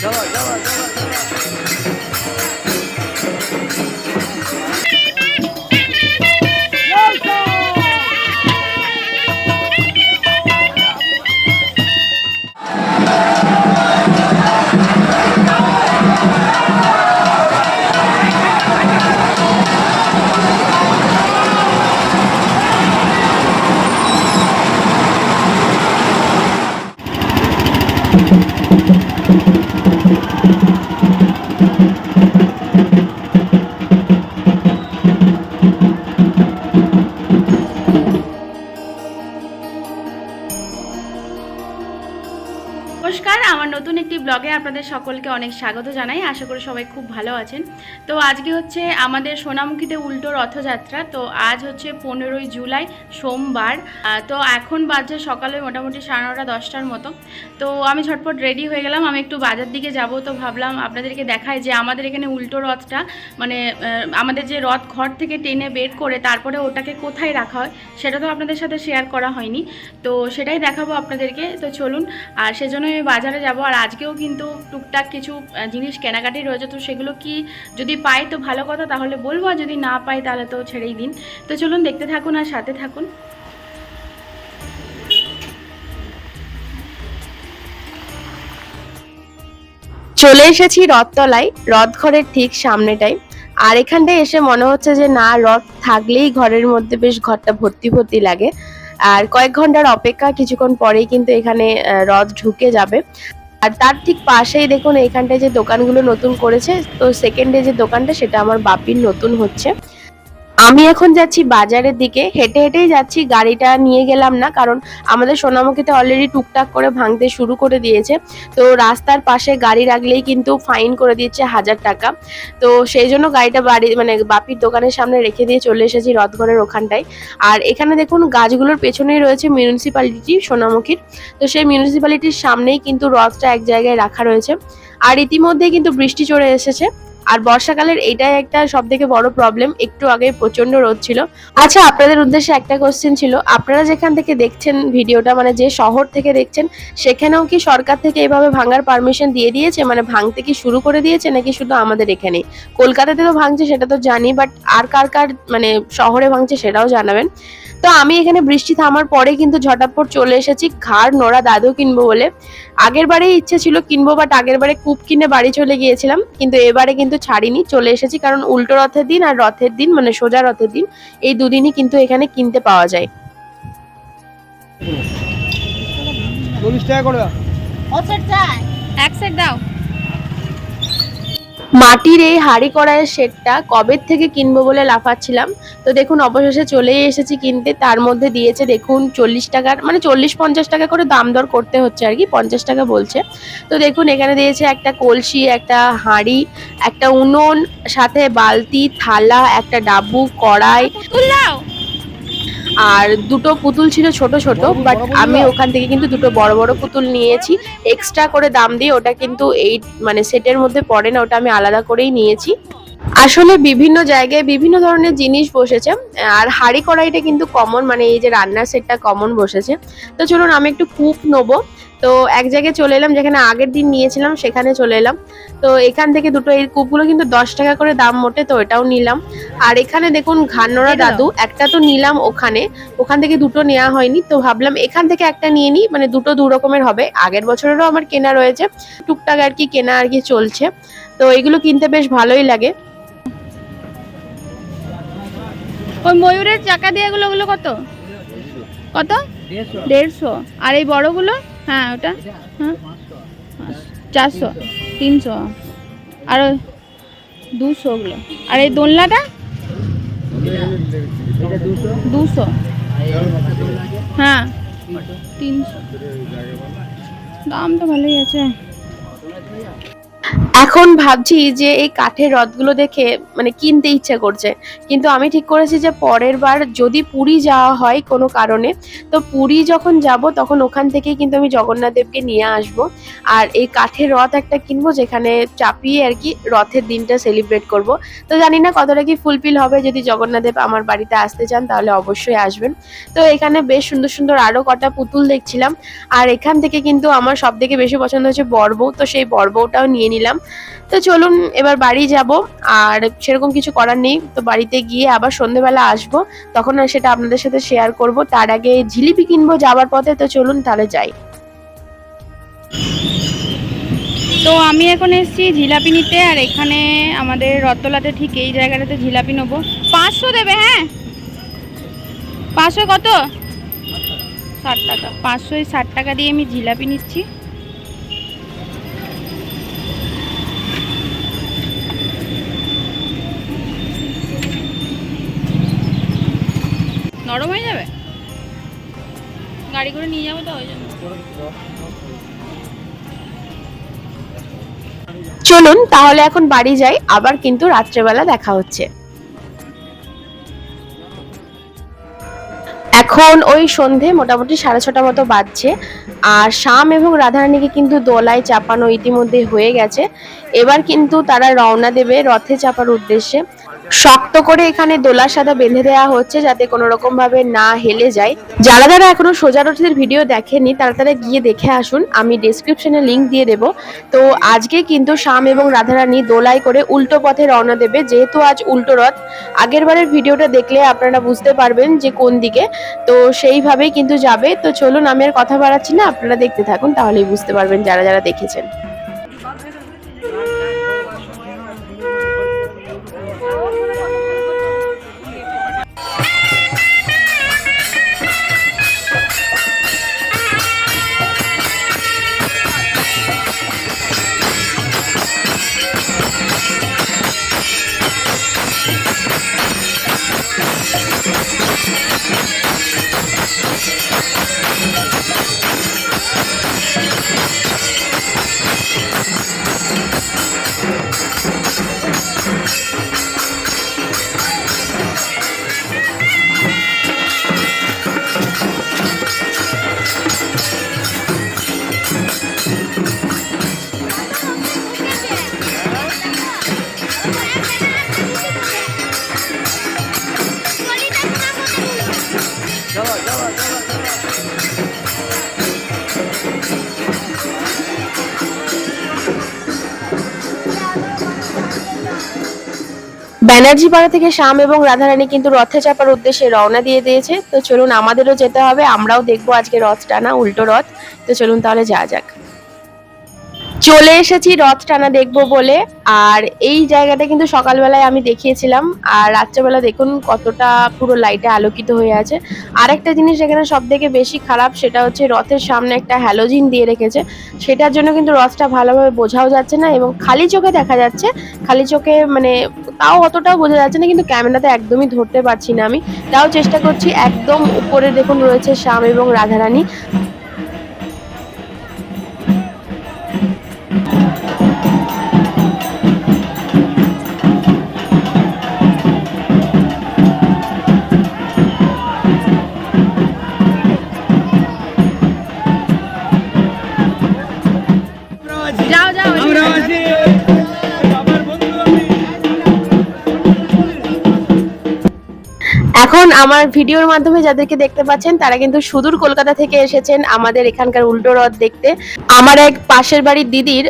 давай, давай. Thank you. Thank you. সকলকে অনেক স্বাগত জানাই। আশা করি সবাই খুব ভালো আছেন। তো আজকে হচ্ছে আমাদের সোনামুখীতে উল্টো রথযাত্রা। তো আজ হচ্ছে পনেরোই জুলাই, সোমবার। তো এখন বাজে সকালে মোটামুটি সাড়ে নটা, দশটার মতো। তো আমি ঝটপট রেডি হয়ে গেলাম। আমি একটু বাজার দিকে যাব তো ভাবলাম আপনাদেরকে দেখায় যে আমাদের এখানে উল্টো রথটা মানে আমাদের যে রথ ঘর থেকে টেনে বের করে তারপরে ওটাকে কোথায় রাখা হয় সেটা তো আপনাদের সাথে শেয়ার করা হয়নি। তো সেটাই দেখাবো আপনাদেরকে। তো চলুন আর সেজন্য আমি বাজারে যাব। আর আজকেও কিন্তু টুকটাক কিছু জিনিস কেনাকাটি রয়েছে, তো সেগুলো কি যদি পাই তো ভালো কথা, তাহলে বলব, আর যদি না পাই তাহলে তো ছেড়েই দিন। তো চলুন, দেখতে থাকুন আর সাথে থাকুন। চলে এসেছি রথতলায় রথ ঘরের ঠিক সামনেটাই। আর এখানটায় এসে মনে হচ্ছে যে, না, রথ থাকলেই ঘরের মধ্যে বেশ ঘরটা ভর্তি ভর্তি লাগে। আর কয়েক ঘণ্টার অপেক্ষা, কিছুক্ষণ পরেই কিন্তু এখানে রথ ঢুকে যাবে। আর তার ঠিক পাশেই দেখুন এখানটায় যে দোকানগুলো নতুন করেছে, তো সেকেন্ডে যে দোকানটা, সেটা আমার বাপির নতুন হচ্ছে। আমি এখন যাচ্ছি বাজারের দিকে। হেঁটে হেঁটেই যাচ্ছি, গাড়িটা নিয়ে গেলাম না, কারণ আমাদের সোনামুখীতে অলরেডি টুকটাক করে ভাঙতে শুরু করে দিয়েছে। তো রাস্তার পাশে গাড়ি রাখলেই কিন্তু ফাইন করে দিচ্ছে হাজার টাকা। তো সেই জন্য গাড়িটা বাড়ি মানে বাপির দোকানের সামনে রেখে দিয়ে চলে এসেছি রথঘরের ওখানটায়। আর এখানে দেখুন, গাছগুলোর পেছনেই রয়েছে মিউনিসিপ্যালিটি সোনামুখীর। তো সেই মিউনিসিপ্যালিটির সামনেই কিন্তু রথটা এক জায়গায় রাখা রয়েছে। আর ইতিমধ্যেই কিন্তু বৃষ্টি চড়ে এসেছে। আর বর্ষাকালের এটাই একটা সব থেকে বড় প্রবলেম একটু আগে প্রচণ্ড রোদ ছিল। আচ্ছা আপনাদের উদ্দেশ্যে একটা কোশ্চেন ছিল, আপনারা যেখান থেকে দেখছেন ভিডিওটা মানে যে শহর থেকে দেখছেন, সেখানেও কি সরকার থেকে এভাবে ভাঙার পারমিশন দিয়ে দিয়েছে? মানে ভাঙতে কি শুরু করে দিয়েছে, নাকি শুধু আমাদের এখানে কলকাতাতে তো ভাঙছে, সেটা তো জানি বাট আর কার কার মানে শহরে ভাঙছে, সেটাও জানাবেন। তো আমি এখানে বৃষ্টি থামার পরে কিন্তু ঝটাপট চলে এসেছি। ঘাড় নোড়া দাদু কিনবো বলে। আগের বারে ইচ্ছে ছিল কিনবো বাট আগের বারে কূপ কিনে বাড়ি চলে গিয়েছিলাম। কিন্তু এবারে কিন্তু ছাড়িনি চলে এসেছি কারণ উল্টো রথের দিন আর রথের দিন মানে সোজা রথের দিন এই দুদিনই কিন্তু এখানে কিনতে পাওয়া যায়। চল্লিশ টাকা করে দাও। এক সেট দাও। মাটির এই হাঁড়ি কড়াইয়ের সেটটা কবের থেকে কিনবো বলে লাফাচ্ছিলাম? তো দেখুন, অবশেষে চলেই এসেছি কিনতে। তার মধ্যে দিয়েছে, দেখুন, চল্লিশ টাকার মানে চল্লিশ পঞ্চাশ টাকা করে দাম দর করতে হচ্ছে আর কি, পঞ্চাশ টাকা বলছে। তো দেখুন, এখানে দিয়েছে একটা কলসি, একটা হাঁড়ি, একটা উনুন, সাথে বালতি, থালা, একটা ডাবু, কড়াই। আর দুটো পুতুল ছিল ছোট ছোট বাট আমি ওখান থেকে কিন্তু দুটো বড় বড় পুতুল নিয়েছি। এক্সট্রা করে দাম দিয়ে ওটা কিন্তু এই মানে সেটের মধ্যে পড়ে না ওটা আমি আলাদা করেই নিয়েছি। আসলে বিভিন্ন জায়গায় বিভিন্ন ধরনের জিনিস বসেছে আর হাঁড়ি কড়াইটা কিন্তু কমন মানে এই যে রান্নার সেটটা কমন বসেছে। তো চলুন আমি একটু কুপ নেব। তো এক জায়গায় চলে এলাম যেখানে আগের দিন নিয়েছিলাম সেখানে চলে এলাম। তো এখান থেকে দুটো এই কূপগুলো কিন্তু দশ টাকা করে দাম মোটে তো এটাও নিলাম। আর এখানে দেখুন দাও। দাদু একটা তো নিলাম ওখানে। ওখান থেকে দুটো নেওয়া হয়নি তো ভাবলাম এখান থেকে একটা নিয়ে নিই মানে দুটো দু রকমের হবে। আগের বছরেরও আমার কেনা রয়েছে টুকটাক আর কি কেনা আর কি চলছে। তো এগুলো কিনতে বেশ ভালোই লাগে। ওই ময়ূরের চাকা দিয়ে এগুলো ওগুলো কত? কত? দেড়শো। দেড়শো। আর এই বড়গুলো? হ্যাঁ ওটা? হ্যাঁ? চারশো, তিনশো, আর দুশো ওগুলো। আর এই দোলনাটা? দুশো। হ্যাঁ তিনশো। দাম তো ভালোই আছে। এখন ভাবছি যে এই কাঠের রথগুলো দেখে মানে কিনতে ইচ্ছে করছে। কিন্তু আমি ঠিক করেছি যে পরের বার যদি পুরী যাওয়া হয় কোনো কারণে, তো পুরী যখন যাব তখন ওখান থেকেই কিন্তু আমি জগন্নাথ দেবকে নিয়ে আসব। আর এই কাঠের রথ একটা কিনবো যেখানে চাপিয়ে আর কি রথের দিনটা সেলিব্রেট করব। তো জানি না কতটা কি ফুলফিল হবে যদি জগন্নাথ দেব আমার বাড়িতে আসতে চান তাহলে অবশ্যই আসবেন। তো এখানে বেশ সুন্দর সুন্দর আরও কটা পুতুল দেখছিলাম। আর এখান থেকে কিন্তু আমার সব থেকে বেশি পছন্দ হচ্ছে বড়বউ তো সেই বড়বউটাও নিয়ে নিলাম। তো চলুন, এবার বাড়ি যাব। আর সেরকম কিছু করার নেই। তো বাড়িতে গিয়ে আবার সন্ধেবেলা আসব। তখন সেটা আপনাদের সাথে শেয়ার করব। তার আগে জিলিপি কিনবো যাওয়ার পথে। তো চলুন, তাহলে যাই। তো আমি এখন এসেছি জিলাপি নিতে। আর এখানে আমাদের রত্তলাতে ঠিক এই জায়গাটাতে জিলাপি নেব। পাঁচশো দেবে হ্যাঁ? পাঁচশো কত? ষাট টাকা। পাঁচশো ষাট টাকা দিয়ে আমি জিলাপি নিচ্ছি। নরম হয়ে যাবে? গাড়ি করে নিয়ে যাব তো, ওই জন্য। চলুন, তাহলে এখন বাড়ি যাই, আবার কিন্তু রাত্রেবেলা দেখা হচ্ছে। এখন ওই সন্ধে মোটামুটি সাড়ে ছটা মতো বাজছে, আর শাম এবং রাধারানীকে কিন্তু দোলায় চাপানো ইতিমধ্যে হয়ে গেছে। এবার কিন্তু তারা রওনা দেবে রথে চাপার উদ্দেশ্যে। শক্ত করে এখানে দোলার সাদা বেঁধে দেওয়া হচ্ছে যাতে কোনো রকম ভাবে না হেলে যায়। যারা যারা এখনও সোজা রথের ভিডিও দেখেনি তারা তারা গিয়ে দেখে আসুন। আমি ডেসক্রিপশনে লিংক দিয়ে দেব। তো আজকে কিন্তু শাম এবং রাধারানী দোলায় করে উল্টো পথে রওনা দেবে। যেহেতু আজ উল্টো রথ, আগের বারের ভিডিওটা দেখলে আপনারা বুঝতে পারবেন যে কোন দিকে। তো সেইভাবেই কিন্তু যাবে। তো চলুন, আমি আর কথা বাড়াচ্ছি না। আপনারা দেখতে থাকুন, তাহলেই বুঝতে পারবেন যারা যারা দেখেছেন। ব্যানার্জি পাড়া থেকে শ্যাম এবং রাধারানী কিন্তু রথে চাপার উদ্দেশ্যে রওনা দিয়ে দিয়েছে। তো চলুন, আমাদেরও যেতে হবে, আমরাও দেখব আজকে রথ টানা উল্টো রথ। তো চলুন তাহলে যাওয়া যাক। চলে এসেছি, রথ টানা দেখব বলে। আর এই জায়গাটা কিন্তু সকালবেলায় আমি দেখিয়েছিলাম। আর রাত্রেবেলা দেখুন কতটা পুরো লাইটে আলোকিত হয়ে আছে। আরেকটা জিনিস এখানে সব থেকে বেশি খারাপ, সেটা হচ্ছে রথের সামনে একটা হ্যালোজিন দিয়ে রেখেছে। সেটার জন্য কিন্তু রথটা ভালোভাবে বোঝাও যাচ্ছে না এবং খালি চোখে দেখা যাচ্ছে। খালি চোখে মানে তাও অতটাও বোঝা যাচ্ছে না, কিন্তু ক্যামেরাতে একদমই ধরতে পারছি না আমি। তাও চেষ্টা করছি, একদম উপরে দেখুন রয়েছে শ্যাম এবং রাধারানী। আমার ভিডিওর মাধ্যমে যাদেরকে দেখতে পাচ্ছেন, তারা কিন্তু সুদূর কলকাতা থেকে এসেছেন আমাদের এখানকার উল্টো রথ দেখতে। আমার এক পাশের বাড়ির দিদির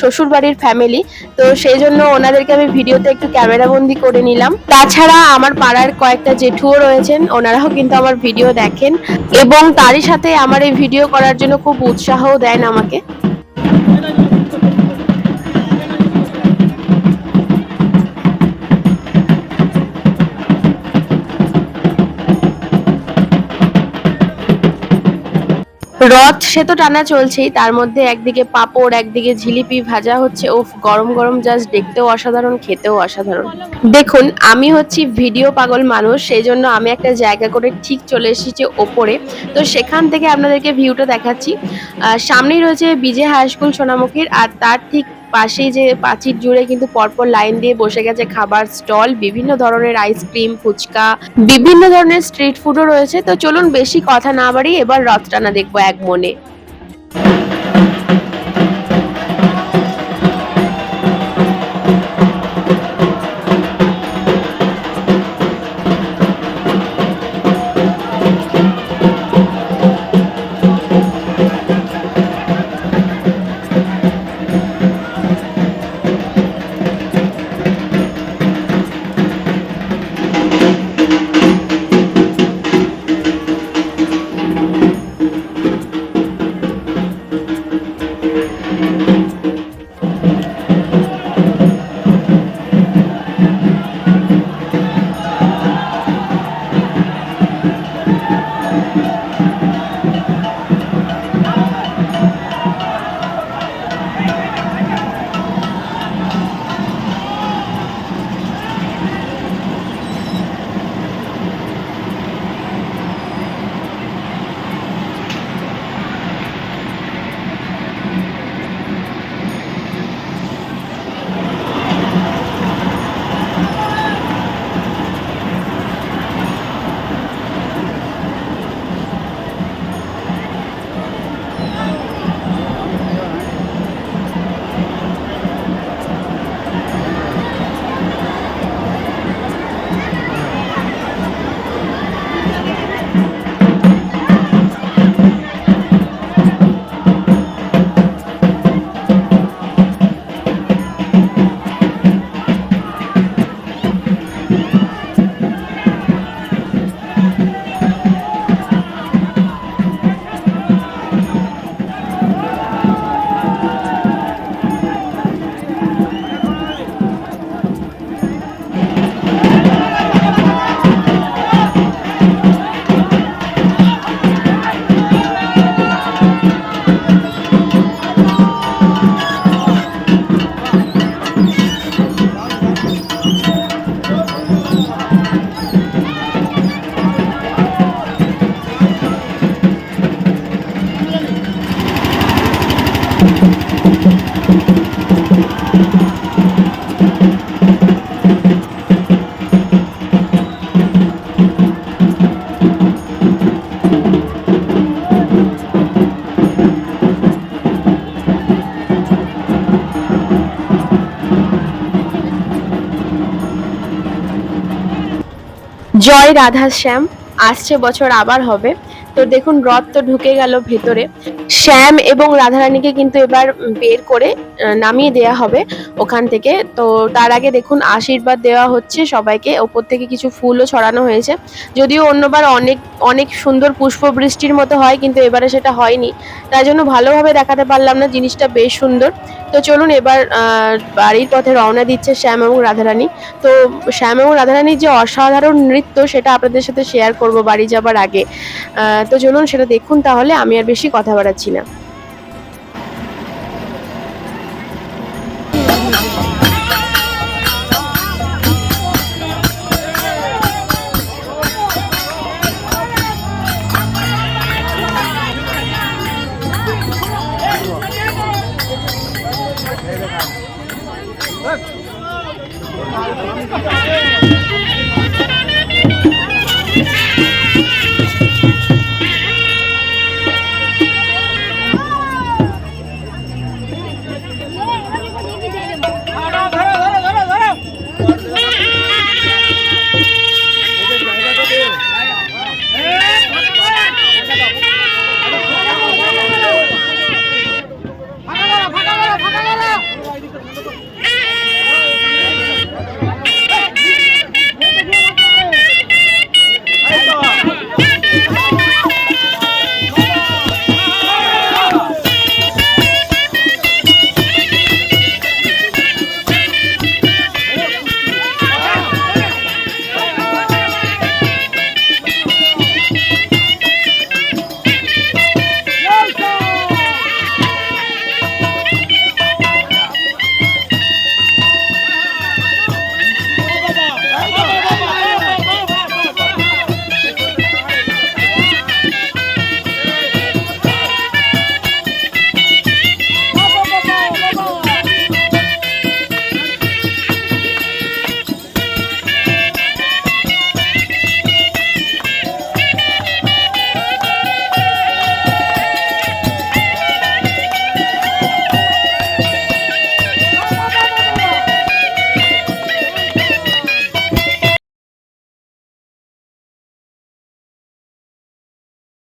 শ্বশুর বাড়ির ফ্যামিলি তো সেই জন্য ওনাদেরকে আমি ভিডিওতে একটু ক্যামেরা বন্দি করে নিলাম। তাছাড়া আমার পাড়ার কয়েকটা জেঠুও রয়েছেন, ওনারাও কিন্তু আমার ভিডিও দেখেন এবং তারই সাথে আমার এই ভিডিও করার জন্য খুব উৎসাহও দেন আমাকে। রথ। সে তো টানা চলছেই, তার মধ্যে একদিকে পাপড়, একদিকে ঝিলিপি ভাজা হচ্ছে। ও গরম গরম জাস্ট দেখতেও অসাধারণ, খেতেও অসাধারণ। দেখুন, আমি হচ্ছি ভিডিও পাগল মানুষ, সেই জন্য আমি একটা জায়গা করে ঠিক চলে এসেছি ওপরে। তো সেখান থেকে আপনাদেরকে ভিউটা দেখাচ্ছি। সামনেই রয়েছে বিজে হাই স্কুল সোনামুখীর, আর তার ঠিক পাশেই যে পাঁচির জুড়ে কিন্তু পরপর লাইন দিয়ে বসে গেছে খাবার স্টল, বিভিন্ন ধরনের আইসক্রিম ফুচকা, বিভিন্ন ধরনের স্ট্রিট ফুডও রয়েছে। তো চলুন বেশি কথা না বাড়ি এবার রথটানা দেখব এক মনে। জয় রাধা শ্যাম, আসছে বছর আবার হবে। তো দেখুন, রথ তো ঢুকে গেল ভেতরে। শ্যাম এবং রাধারানীকে কিন্তু এবার বের করে নামিয়ে দেয়া হবে ওখান থেকে। তো তার আগে দেখুন, আশীর্বাদ দেওয়া হচ্ছে সবাইকে। ওপর থেকে কিছু ফুলও ছড়ানো হয়েছে। যদিও অন্যবার অনেক অনেক সুন্দর পুষ্প বৃষ্টির মতো হয়, কিন্তু এবারে সেটা হয়নি। তাই জন্য ভালোভাবে দেখাতে পারলাম না, জিনিসটা বেশ সুন্দর। তো চলুন এবার বাড়ির পথে রওনা দিচ্ছে শ্যাম এবং রাধারানী। তো শ্যাম এবং রাধারানীর যে অসাধারণ নৃত্য, সেটা আপনাদের সাথে শেয়ার করব বাড়ি যাবার আগে। তো চলুন সেটা দেখুন, তাহলে আমি আর বেশি কথা বাড়াচ্ছি না।